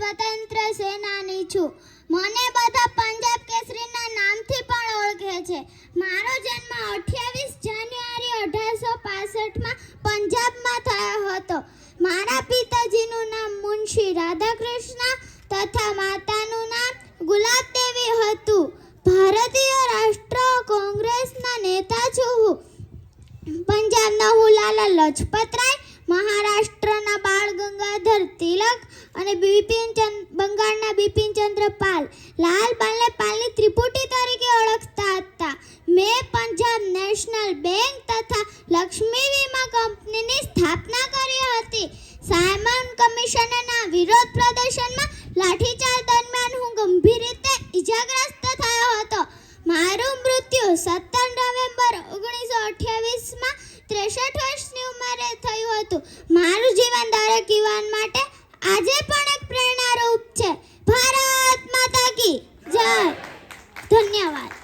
સ્વતંત્ર સેનાની છું. મને બધા પંજાબ કેસરીના નામથી પણ ઓળખે છે. મારો જન્મ અઠ્યાવીસ જાન્યુઆરી અઢારસો પાસઠમાં પંજાબમાં થયો હતો. મારા પિતાજીનું નામ મુનશી રાધાકૃષ્ણ તથા માતાનું નામ ગુલાબદેવી હતું. ભારતીય રાષ્ટ્ર કોંગ્રેસના નેતા છું હું. પંજાબના હું લાલા લજપત રાય તિલક અને બિપિન બંગાળના બિપિન ચંદ્ર પાલ. લાલ બાલને પાલની ત્રિપુટી તરીકે ઓળખતા હતા. મેં પંજાબ નેશનલ બેંક તથા લક્ષ્મી વીમા કંપનીની સ્થાપના કરી હતી. સાયમન કમિશનના વિરોધ પ્રદર્શનમાં લાઠીચાર્જ દરમિયાન હું ગંભીર રીતે ઈજાગ્રસ્ત થયો હતો. મારું મૃત્યુ સત્તર નવેમ્બર ઓગણીસો અઠ્યાવીસમાં ત્રેસઠ વર્ષની ઉંમરે થયું હતું. મારું જીવન દરેક યુવાન માટે આજે પણ એક પ્રેરણારૂપ છે. ભારત માતા કી જય. ધન્યવાદ.